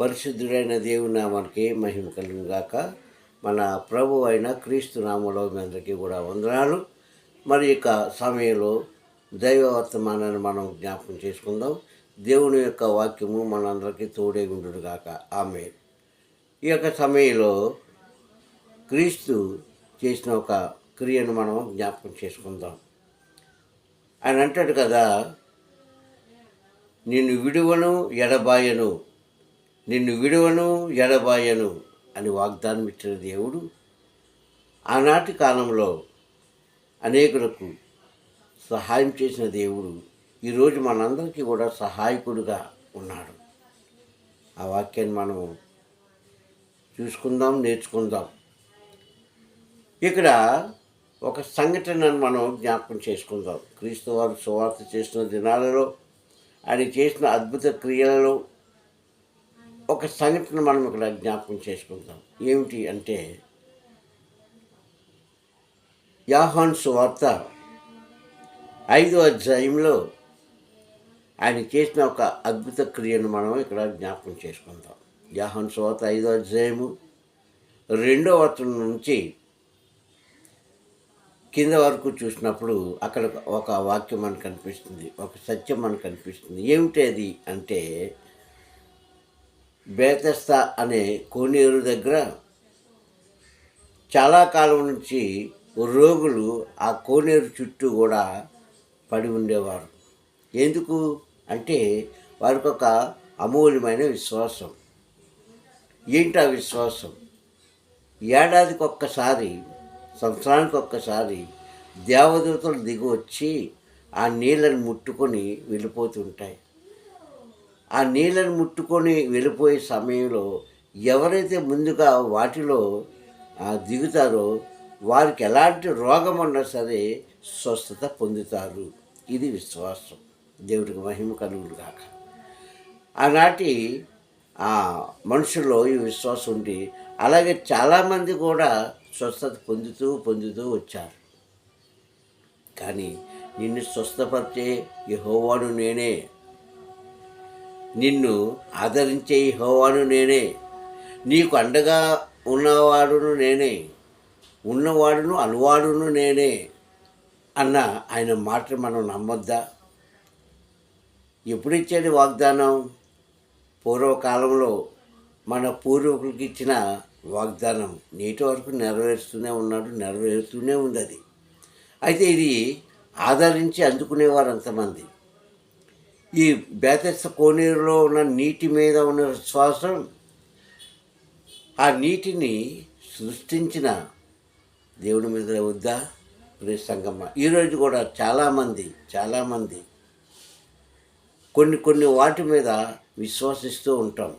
పరిశుద్ధుడైన దేవుని నామానికి మహిమ కలుగును మన ప్రభు అయిన క్రీస్తు నామంలో మీ అందరికీ కూడా వందనాలు. మరి ఇక సమయంలో దైవ వర్తమానాన్ని మనం జ్ఞాపకం చేసుకుందాం. దేవుని యొక్క వాక్యము మనందరికీ తోడే ఉండును గాక ఆమె ఈ యొక్క సమయంలో క్రీస్తు చేసిన ఒక క్రియను మనం జ్ఞాపకం చేసుకుందాం. ఆయన అంటాడు కదా నిన్ను విడువను ఎడబాయను. నిన్ను విడువను ఎడబాయను అని వాగ్దానం ఇచ్చిన దేవుడు. ఆనాటి కాలంలో అనేకులకు సహాయం చేసిన దేవుడు ఈరోజు మనందరికీ కూడా సహాయకుడిగా ఉన్నాడు. ఆ వాక్యాన్ని మనము చూసుకుందాం నేర్చుకుందాం. ఇక్కడ ఒక సంఘటనను మనం జ్ఞాపకం చేసుకుందాం. క్రీస్తు వారు సువార్త చేసిన దినాలలో ఆయన చేసిన అద్భుత క్రియలలో ఒక సంఘటన మనం ఇక్కడ జ్ఞాపకం చేసుకుందాం. ఏమిటి అంటే యాహాన్ సువార్త ఐదో అధ్యాయంలో ఆయన చేసిన ఒక అద్భుత క్రియను మనం ఇక్కడ జ్ఞాపకం చేసుకుందాం. యాహాన్ సువార్త ఐదో అధ్యాయము రెండో వచనం నుంచి కింద వరకు చూసినప్పుడు అక్కడ ఒక వాక్యం మనకు కనిపిస్తుంది. ఒక సత్యం మనకు కనిపిస్తుంది. ఏమిటి అది? అంటే బేతస్తా అనే కోనేరు దగ్గర చాలా కాలం నుంచి రోగులు ఆ కోనేరు చుట్టూ కూడా పడి ఉండేవారు. ఎందుకు? అంటే వారికి ఒక అమూల్యమైన విశ్వాసం. ఏంటి ఆ విశ్వాసం? ఏడాదికి ఒక్కసారి సంవత్సరానికి ఒక్కసారి దేవదూతలు దిగి వచ్చి ఆ నీళ్ళని ముట్టుకొని వెళ్ళిపోతుంటాయి. ఆ నీళ్ళని ముట్టుకొని వెళ్ళిపోయే సమయంలో ఎవరైతే ముందుగా వాటిలో దిగుతారో వారికి ఎలాంటి రోగం ఉన్నా సరే స్వస్థత పొందుతారు. ఇది విశ్వాసం. దేవుడికి మహిమ కలుగులు కాక ఆనాటి ఆ మనుషుల్లో ఈ విశ్వాసం ఉండి అలాగే చాలామంది కూడా స్వస్థత పొందుతూ పొందుతూ వచ్చారు. కానీ నిన్ను స్వస్థపరిచే యెహోవాను నేనే నిన్ను ఆదరించే హోవాను నేనే. నీకు అండగా ఉన్నవాడును నేనే. ఉన్నవాడును అనువాడును నేనే అన్న ఆయన మాట మనం నమ్మొద్దా? ఎప్పుడు ఇచ్చాడు వాగ్దానం? పూర్వకాలంలో మన పూర్వీకులకి ఇచ్చిన వాగ్దానం నేటి వరకు నెరవేరుస్తూనే ఉన్నాడు నెరవేరుతూనే ఉంది అది. అయితే ఇది ఆదరించి అందుకునేవారు అంతమంది. ఈ బేతస్త కోనేరులో ఉన్న నీటి మీద ఉన్న విశ్వాసం ఆ నీటిని సృష్టించిన దేవుని మీద వద్దా ప్రియ సంగమ్మ ఈరోజు కూడా చాలామంది చాలామంది కొన్ని కొన్ని వాటి మీద విశ్వసిస్తూ ఉంటాం.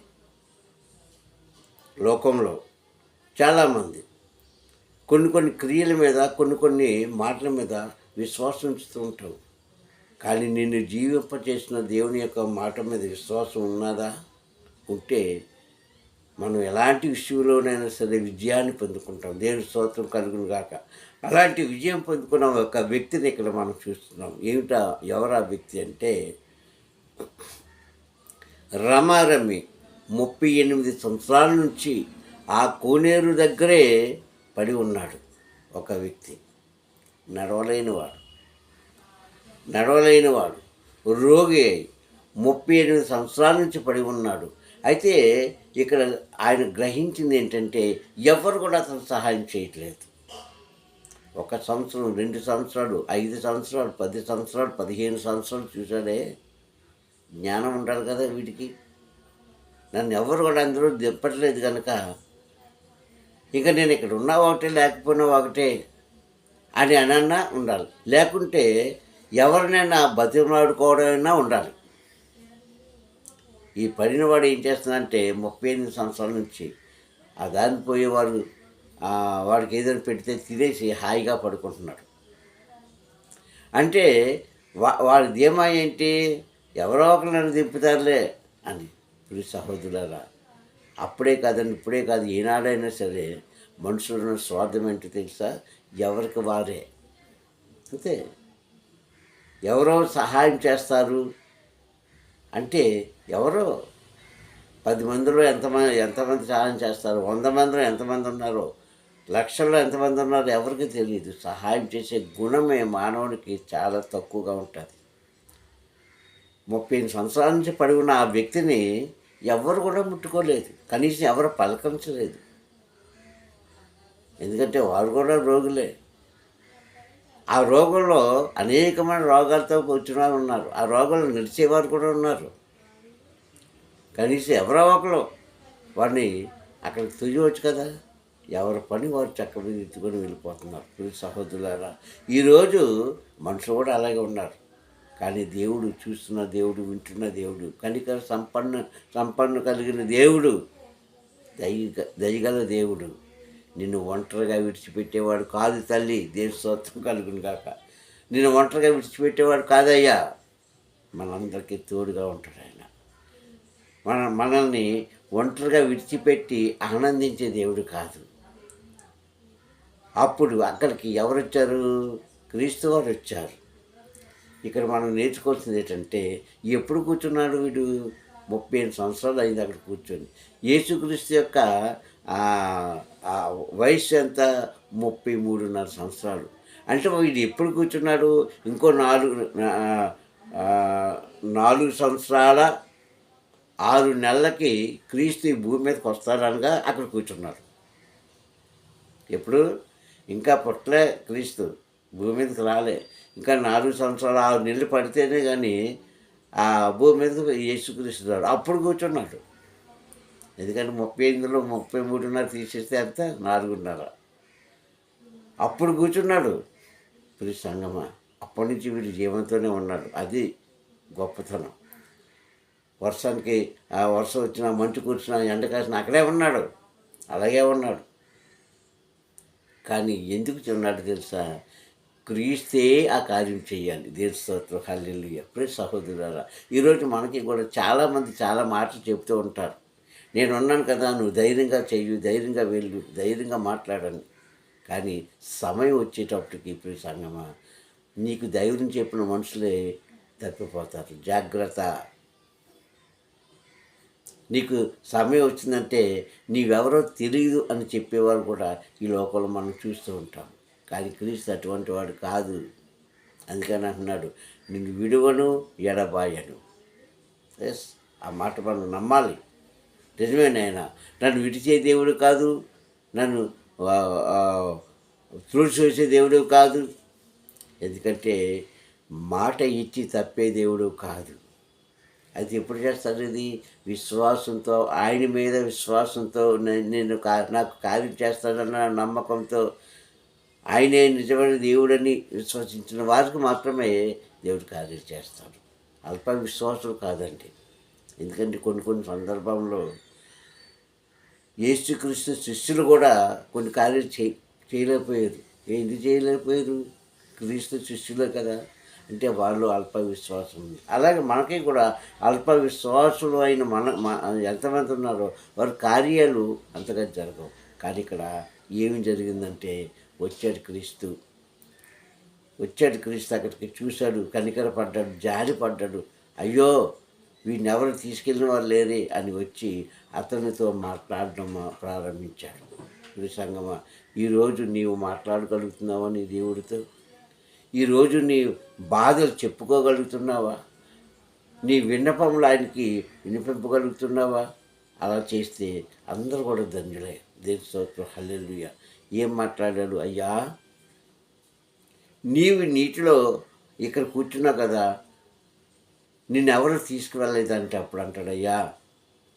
లోకంలో చాలామంది కొన్ని కొన్ని క్రియల మీద కొన్ని కొన్ని మాటల మీద విశ్వాసం ఉంచుతూ ఉంటాం. కానీ నిన్ను జీవింపచేసిన దేవుని యొక్క మాట మీద విశ్వాసం ఉన్నదా? ఉంటే మనం ఎలాంటి విషయంలోనైనా సరే విజయాన్ని పొందుకుంటాం. దేవుని స్తోత్రం కలుగును గాక. అలాంటి విజయం పొందుకున్న ఒక వ్యక్తిని ఇక్కడ మనం చూస్తున్నాం. ఏమిటా? ఎవరా వ్యక్తి అంటే రమారమి ముప్పై ఎనిమిది సంవత్సరాల నుంచి ఆ కోనేరు దగ్గరే పడి ఉన్నాడు ఒక వ్యక్తి. నడవలేనివాడు. నడవలేనివాడు రోగి అయి ముప్పై ఎనిమిది సంవత్సరాల నుంచి పడి ఉన్నాడు. అయితే ఇక్కడ ఆయన గ్రహించింది ఏంటంటే ఎవరు కూడా అతను సహాయం చేయట్లేదు. ఒక సంవత్సరం రెండు సంవత్సరాలు ఐదు సంవత్సరాలు పది సంవత్సరాలు పదిహేను సంవత్సరాలు చూశాడే జ్ఞానం ఉండాలి కదా వీడికి. నన్ను ఎవరు కూడా అందరూ దింపట్లేదు కనుక ఇంకా నేను ఇక్కడ ఉన్నా ఒకటే లేకపోయినా ఒకటే అని అనన్నా ఉండాలి. లేకుంటే ఎవరినైనా బతిమలాడుకోవడమైనా ఉండాలి. ఈ పడినవాడు ఏం చేస్తుందంటే ముప్పై ఎనిమిది సంవత్సరాల నుంచి ఆ దాన్ని పోయేవాడు వాడికి ఏదైనా పెడితే తినేసి హాయిగా పడుకుంటున్నాడు. అంటే వా వాడి ధీమా ఏంటి? ఎవరో ఒకరు నన్ను దింపుతారులే అని. ఇప్పుడు సహోదరులరా అప్పుడే కాదండి ఇప్పుడే కాదు ఏనాడైనా సరే మనుషులను స్వార్థం ఏంటో తెలుసా? ఎవరికి వారే. అంతే. ఎవరో సహాయం చేస్తారు? అంటే ఎవరో? పది మందిలో ఎంతమంది ఎంతమంది సహాయం చేస్తారు? వంద మందిలో ఎంతమంది ఉన్నారో? లక్షల్లో ఎంతమంది ఉన్నారో ఎవరికి తెలియదు. సహాయం చేసే గుణమే మానవునికి చాలా తక్కువగా ఉంటుంది. ముప్పై సంవత్సరాల నుంచి పడి ఉన్న ఆ వ్యక్తిని ఎవరు కూడా ముట్టుకోలేదు. కనీసం ఎవరు పలకరించలేదు. ఎందుకంటే వారు కూడా రోగులే. ఆ రోగంలో అనేకమైన రోగాలతో వచ్చిన వాళ్ళు ఉన్నారు. ఆ రోగాలు నిలిచేవారు కూడా ఉన్నారు. కనీసం ఎవరో ఒకరు వాడిని అక్కడికి తుయ్యవచ్చు కదా. ఎవరి పని వారు చక్క మీద ఎత్తుకొని వెళ్ళిపోతున్నారు. ప్రియ సహోదరులారా ఈరోజు మనుషులు కూడా అలాగే ఉన్నారు. కానీ దేవుడు చూస్తున్న దేవుడు వింటున్న దేవుడు కనికర సంపన్న సంపన్న కలిగిన దేవుడు దయ దయగల దేవుడు నిన్ను ఒంటరిగా విడిచిపెట్టేవాడు కాదు తల్లి దేని స్వత్వం కలుగును కాక నిన్ను ఒంటరిగా విడిచిపెట్టేవాడు కాదయ్యా. మనందరికీ తోడుగా ఉంటాడు ఆయన. మన మనల్ని ఒంటరిగా విడిచిపెట్టి ఆనందించే దేవుడు కాదు. అప్పుడు అక్కడికి ఎవరు వచ్చారు క్రీస్తు వారు వచ్చారు. ఇక్కడ మనం నేర్చుకోవాల్సింది ఏంటంటే ఎప్పుడు కూర్చున్నాడు వీడు? ముప్పై ఎనిమిది సంవత్సరాలు అయింది అక్కడ కూర్చొని. యేసుక్రీస్తు యొక్క ఆ, వయసు ఎంత? ముప్పై మూడున్నర సంవత్సరాలు. అంటే వీడు ఎప్పుడు కూర్చున్నాడు? ఇంకో నాలుగు నాలుగు సంవత్సరాల ఆరు నెలలకి క్రీస్తు భూమి మీదకి వస్తాడనగా అక్కడ కూర్చున్నారు ఎప్పుడు? ఇంకా పుట్టలే క్రీస్తు. భూమి మీదకి రాలే. ఇంకా నాలుగు సంవత్సరాలు ఆరు నెలలు పడితేనే కానీ ఆ భూమి మీదకి యేసుక్రీస్తు రాడు. అప్పుడు కూర్చున్నాడు. ఎందుకంటే ముప్పై ఎనిమిదిలో ముప్పై మూడున్నర తీసేస్తే అంత నాలుగున్నర. అప్పుడు కూర్చున్నాడు. ప్రియ సంగమ అప్పటి నుంచి వీడు జీవంతోనే ఉన్నాడు. అది గొప్పతనం. వర్షానికి ఆ వర్షం వచ్చినా మంచు కూర్చున్నా ఎండ కాసిన అక్కడే ఉన్నాడు. అలాగే ఉన్నాడు. కానీ ఎందుకు చిన్నాడు తెలుసా? క్రీస్తే ఆ కార్యం చేయాలి. దేని స్తోత్రం. హల్లెలు ఎప్పుడే సహోదరులారా ఈరోజు మనకి కూడా చాలామంది చాలా మాటలు చెప్తూ ఉంటారు. నేను ఉన్నాను కదా నువ్వు ధైర్యంగా చెయ్యి ధైర్యంగా వెళ్ళు ధైర్యంగా మాట్లాడను. కానీ సమయం వచ్చేటప్పటికి ఇప్పుడు సంగమా నీకు ధైర్యం చెప్పిన మనుషులే తప్పిపోతారు. జాగ్రత్త. నీకు సమయం వచ్చిందంటే నీవెవరో తెలియదు అని చెప్పేవారు కూడా ఈ లోకంలో మనం చూస్తూ ఉంటాం. కానీ క్రీస్తు అటువంటి వాడు కాదు. అందుకని అంటున్నాడు నిన్ను విడువను ఎడబాయను. ఎస్ ఆ మాట మనం నమ్మాలి. నిజమే నాయన. నన్ను విడిచే దేవుడు కాదు. నన్ను తుడిచేసే దేవుడు కాదు. ఎందుకంటే మాట ఇచ్చి తప్పే దేవుడు కాదు. అది ఎప్పుడు చేస్తాడు ఇది? విశ్వాసంతో ఆయన మీద విశ్వాసంతో నేను కా- నాకు కార్యం చేస్తాడన్న నమ్మకంతో ఆయనే నిజమైన దేవుడని విశ్వసించిన వారికి మాత్రమే దేవుడు కార్యం చేస్తాడు. అల్ప విశ్వాసం కాదండి. ఎందుకంటే కొన్ని కొన్ని సందర్భంలో యేసుక్రీస్తు శిష్యులు కూడా కొన్ని కార్యాలు చే చేయలేకపోయారు. ఏంటి చేయలేకపోయారు? క్రీస్తు శిష్యులే కదా. అంటే వాళ్ళు అల్ప విశ్వాసం ఉంది. అలాగే మనకి కూడా అల్ప విశ్వాసులు అయిన మన ఎంతమంది ఉన్నారో వారి కార్యాలు అంతగా జరగవు. కానీ ఇక్కడ ఏమి జరిగిందంటే వచ్చాడు క్రీస్తు. వచ్చాడు క్రీస్తు అక్కడికి చూశాడు కనికర పడ్డాడు జారి పడ్డాడు అయ్యో వీడిని ఎవరు తీసుకెళ్ళిన వాళ్ళు లేరే అని వచ్చి అతనితో మాట్లాడడం ప్రారంభించాడు. ఈ సంగమా ఈరోజు నీవు మాట్లాడగలుగుతున్నావా నీ దేవుడితో? ఈరోజు నీ బాధలు చెప్పుకోగలుగుతున్నావా? నీ విన్నపములు ఆయనకి వినిపింపగలుగుతున్నావా? అలా చేస్తే అందరూ కూడా ధన్యులే. దేని స్తోత్రం. హల్లెలుయ. ఏం మాట్లాడాడు? అయ్యా నీవు నీటిలో ఇక్కడ కూర్చున్నావు కదా నిన్నెవరు తీసుకువెళ్ళలేదంటే అప్పుడు అంటాడయ్యా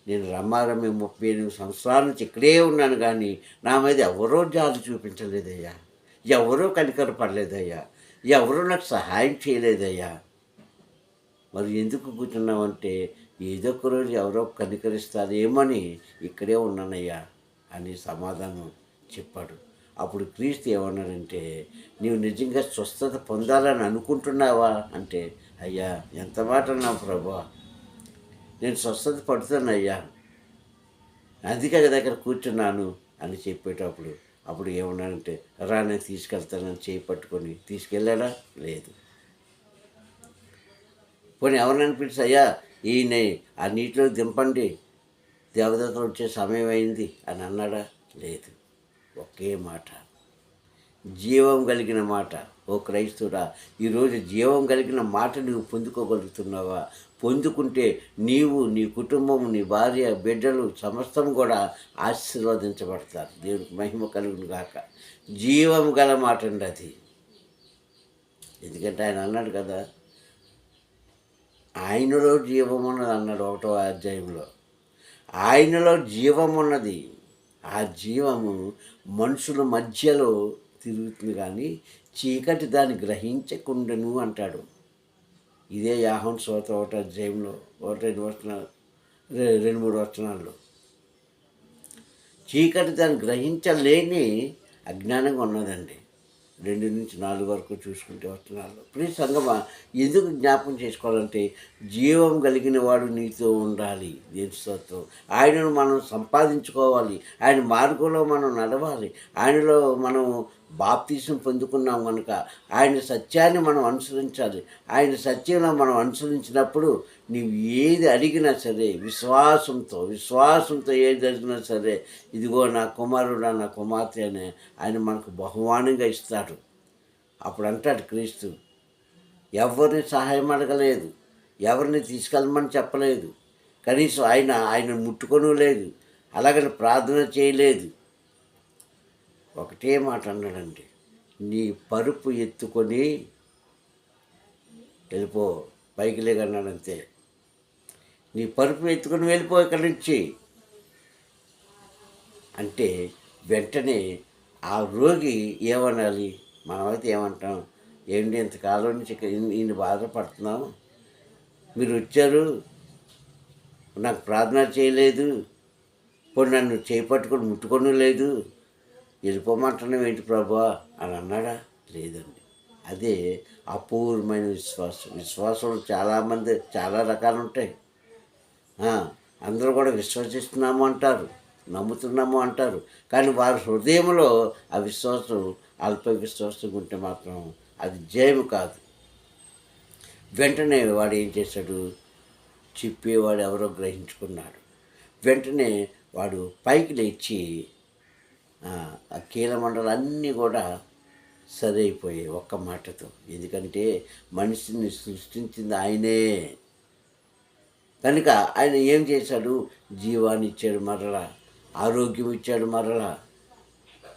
నేను రమ్మారమ్మి ముప్పై ఎనిమిది సంవత్సరాల నుంచి ఇక్కడే ఉన్నాను కానీ నా మీద ఎవరో జాలి చూపించలేదయ్యా. ఎవరో కనికర పడలేదయ్యా. ఎవరో నాకు సహాయం చేయలేదయ్యా. మరి ఎందుకు కూర్చున్నావంటే ఏదో ఒక రోజు ఎవరో కనికరిస్తారేమని ఇక్కడే ఉన్నానయ్యా అని సమాధానం చెప్పాడు. అప్పుడు క్రీస్తు ఏమన్నాడంటే నీవు నిజంగా స్వస్థత పొందాలని అనుకుంటున్నావా? అంటే అయ్యా ఎంత మాట అన్నావు ప్రభా? నేను స్వస్థత పడుతానయ్యా అందుకే దగ్గర కూర్చున్నాను అని చెప్పేటప్పుడు అప్పుడు ఏమన్నానంటే రా నేను తీసుకెళ్తానని చేయి పట్టుకొని తీసుకెళ్ళాడా? లేదు. పోనీ ఎవరినని పిలిచి అయ్యా ఈయన ఆ నీటిలో దింపండి దేవదత్తులు వచ్చే సమయం అయింది అని అన్నాడా? లేదు. ఒకే మాట. జీవం కలిగిన మాట. ఓ క్రైస్తుడా ఈరోజు జీవం కలిగిన మాట నువ్వు పొందుకోగలుగుతున్నావా? పొందుకుంటే నీవు నీ కుటుంబం నీ భార్య బిడ్డలు సమస్తం కూడా ఆశీర్వదించబడతారు. దేవునికి మహిమ కలుగును గాక. జీవం గల మాట అండి అది. ఎందుకంటే ఆయన అన్నాడు కదా ఆయనలో జీవం ఉన్నది అన్నాడు ఒకటో అధ్యాయంలో. ఆయనలో జీవం ఉన్నది. ఆ జీవము మనుషుల మధ్యలో తిరుగుతుంది కానీ చీకటి దాన్ని గ్రహించకుండాను అంటాడు. ఇదే యాహన్ సోత ఒకట జయంలో ఒకటి రెండు వచనాలు రెండు మూడు వచనాల్లో. చీకటి దాన్ని గ్రహించలేని అజ్ఞానంగా ఉన్నదండి. రెండు నుంచి నాలుగు వరకు చూసుకుంటే వస్తున్నారు ప్లీజ్ సంగమా ఎందుకు జ్ఞాపకం చేసుకోవాలంటే జీవం కలిగిన వాడు నీతో ఉండాలి. దేని ఆయనను మనం సంపాదించుకోవాలి. ఆయన మార్గంలో మనం నడవాలి. ఆయనలో మనం బాప్తీసం పొందుకున్నాం కనుక ఆయన సత్యాన్ని మనం అనుసరించాలి. ఆయన సత్యంలో మనం అనుసరించినప్పుడు నీవు ఏది అడిగినా సరే విశ్వాసంతో విశ్వాసంతో ఏది అడిగినా సరే ఇదిగో నా కుమారుడా నా కుమార్తె అని ఆయన మనకు బహుమానంగా ఇస్తాడు. అప్పుడు అంటాడు క్రీస్తు ఎవరిని సహాయం అడగలేదు ఎవరిని తీసుకెళ్ళమని చెప్పలేదు. కనీసం ఆయన ఆయన ముట్టుకొనూ లేదు అలాగని ప్రార్థన చేయలేదు. ఒకటే మాట అన్నాడండి నీ పరుపు ఎత్తుకొని వెళ్ళిపో పైకి లేకన్నాడంతే నీ పరుపు ఎత్తుకొని వెళ్ళిపో ఇక్కడి నుంచి. అంటే వెంటనే ఆ రోగి ఏమనాలి? మనమైతే ఏమంటాం ఏంటి ఇంతకాలం నుంచి ఇన్ని- బాధపడుతున్నాం మీరు వచ్చారు నాకు ప్రార్థన చేయలేదు ఇప్పుడు నన్ను చేపట్టుకొని ముట్టుకొని లేదు వెళ్ళిపోమంటున్నావు ఏంటి ప్రభా? అని అన్నాడా? లేదండి. అదే అపూర్వమైన విశ్వాసం. విశ్వాసం చాలామంది చాలా రకాలు ఉంటాయి. అందరూ కూడా విశ్వసిస్తున్నాము అంటారు నమ్ముతున్నాము అంటారు. కానీ వారి హృదయంలో ఆ విశ్వాసం అల్ప విశ్వాసం ఉంటే మాత్రం అది జయము కాదు. వెంటనే వాడు ఏం చేశాడు? చెప్పేవాడు ఎవరో గ్రహించుకున్నాడు. వెంటనే వాడు పైకి లేచి ఆ ఆ కీలమండలన్నీ కూడా సరైపోయాయి ఒక్క మాటతో. ఎందుకంటే మనిషిని సృష్టించింది ఆయనే. కనుక ఆయన ఏం చేశాడు? జీవాన్ని ఇచ్చాడు మరలా ఆరోగ్యం ఇచ్చాడు మరలా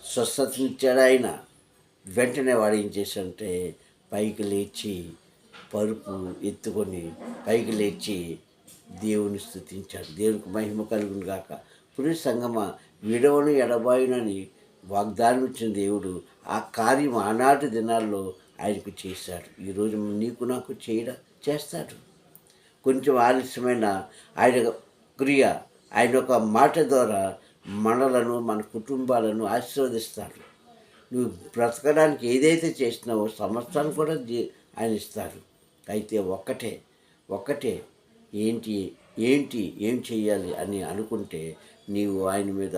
స్వస్థతనిచ్చాడు ఆయన. వెంటనే వాడు ఏం చేశాడంటే పైకి లేచి పరుపు ఎత్తుకొని పైకి లేచి దేవుని స్థుతించాడు. దేవునికి మహిమ కలుగును గాక పురుష సంగమ విడవను ఎడబాయునని వాగ్దానం ఇచ్చిన దేవుడు ఆ కార్యం ఆనాటి దినాల్లో ఆయనకు చేశాడు. ఈరోజు నీకు నాకు చేయడం చేస్తాడు. కొంచెం ఆలస్యమైన ఆయన క్రియ ఆయన ఒక మాట ద్వారా మనలను మన కుటుంబాలను ఆశీర్వదిస్తాడు. నువ్వు బ్రతకడానికి ఏదైతే చేసినావో సమస్తాన్ని కూడా ఆయన ఇస్తారు అయితే ఒక్కటే ఒక్కటే ఏంటి ఏంటి ఏం చేయాలి అని అనుకుంటే నీవు ఆయన మీద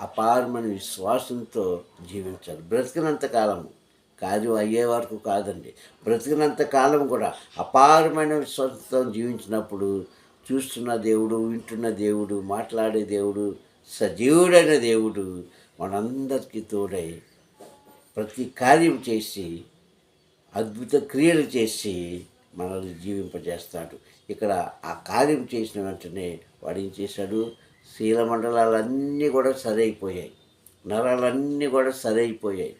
అపారమైన విశ్వాసంతో జీవించాలి. బ్రతికినంత కాలము కార్యం అయ్యే వరకు కాదండి. బ్రతికినంత కాలం కూడా అపారమైన విశ్వాసంతో జీవించినప్పుడు చూస్తున్న దేవుడు వింటున్న దేవుడు మాట్లాడే దేవుడు సజీవుడైన దేవుడు మనందరికీ తోడై ప్రతి కార్యం చేసి అద్భుత క్రియలు చేసి మనల్ని జీవింపజేస్తాడు. ఇక్కడ ఆ కార్యం చేసిన వెంటనే వాడు ఏం చేశాడు? శీలమండలాలన్నీ కూడా సరైపోయాయి. నరాలన్నీ కూడా సరైపోయాయి.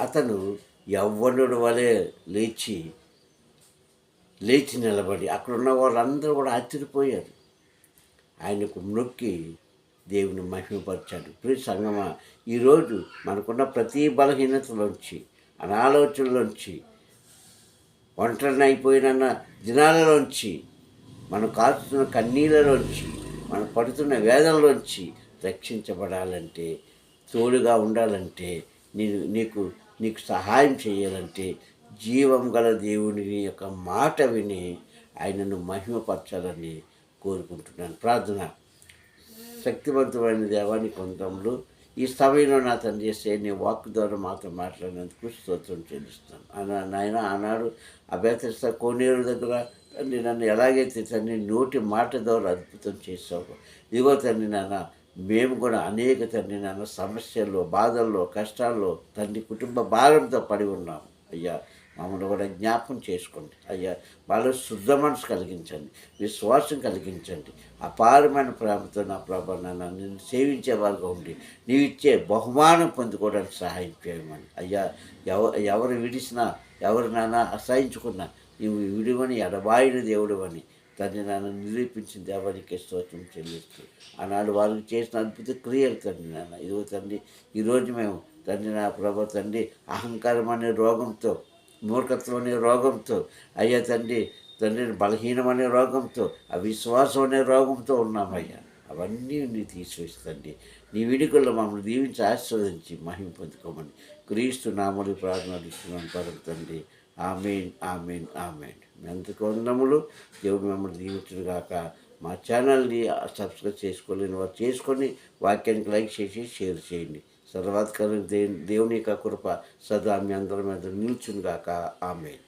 అతను యవ్వనుడు వలె లేచి లేచి నిలబడి అక్కడ ఉన్న వాళ్ళందరూ కూడా ఆశ్చర్యపోయారు. ఆయనకు నొక్కి దేవుని మహిమపరిచాడు. ప్రియ సంగమ ఈరోజు మనకున్న ప్రతి బలహీనతలోంచి అనాలోచనలోంచి ఒంటరిని అయిపోయిన దినాలలోంచి మనం కాల్చుతున్న కన్నీళ్ళలోంచి మనం పడుతున్న వేదనలోంచి రక్షించబడాలంటే తోడుగా ఉండాలంటే నేను నీకు నీకు సహాయం చేయాలంటే జీవం గల దేవుని యొక్క మాట విని ఆయనను మహిమపరచాలని కోరుకుంటున్నాను. ప్రార్థన. శక్తివంతమైన దేవానికి కొంతంలో ఈ సమయంలో నా తను చేసే నీ వాక్ ద్వారా మాతో మాట్లాడినందుకు స్తోత్రం చెల్లిస్తాను అన్న నాయన ఆనాడు అభ్యర్థిస్తా కోనేరు దగ్గర తండ్రి నన్ను ఎలాగైతే తండ్రి నోటి మాట ద్వారా అద్భుతం చేసావు ఇదిగో తండ్రి నాన్న మేము కూడా అనేక తండ్రి నాన్న సమస్యల్లో బాధల్లో కష్టాల్లో తండ్రి కుటుంబ భారంతో పడి ఉన్నాము అయ్యా మమ్మల్ని కూడా జ్ఞాపకం చేసుకోండి. అయ్యా వాళ్ళ శుద్ధ మనసు కలిగించండి విశ్వాసం కలిగించండి. అపారమైన ప్రేమతో నా ప్రభా నన్ను నిన్ను సేవించే వారుగా ఉండి నీవు ఇచ్చే బహుమానం పొందుకోవడానికి సహాయం చేయమని. అయ్యా ఎవ ఎవరు విడిచినా ఎవరు నాన్న అసహించుకున్నా నీవు విడివని ఎడబాయిన దేవుడు అని తండ్రి నన్ను నిరూపించిన దేవానికి స్తోత్రం చెల్లిస్తూ. ఆనాడు వాళ్ళకి చేసిన అద్భుత క్రియలు తండ్రి నాన్న. ఇదిగో తండ్రి ఈరోజు మేము తండ్రి నా ప్రభ తండ్రి అహంకారం అనే రోగంతో మూర్ఖత్వం అనే రోగంతో అయ్యా తండ్రి తండ్రి అనే రోగంతో అవిశ్వాసం అనే రోగంతో ఉన్నామయ్యా. అవన్నీ నీ తీసివేస్తండి నీ విడుకల్లో మమ్మల్ని దీవించి ఆశీర్వదించి మహిమ పొందుకోమని క్రీస్తు నామలు ప్రార్థన ఇస్తున్నాను తండ్రి. Amen amen amen. ఎంతకు వందములు దేవుడు మిమ్మల్ని దీవించును గాక మా ఛానల్ని సబ్స్క్రైబ్ చేసుకోలేని వారు చేసుకొని వాక్యానికి లైక్ చేసి షేర్ చేయండి. సర్వాధికారి దేవుని యొక్క కృప సదా మీ అందరి మీద నిల్చును గాక ఆమెన్.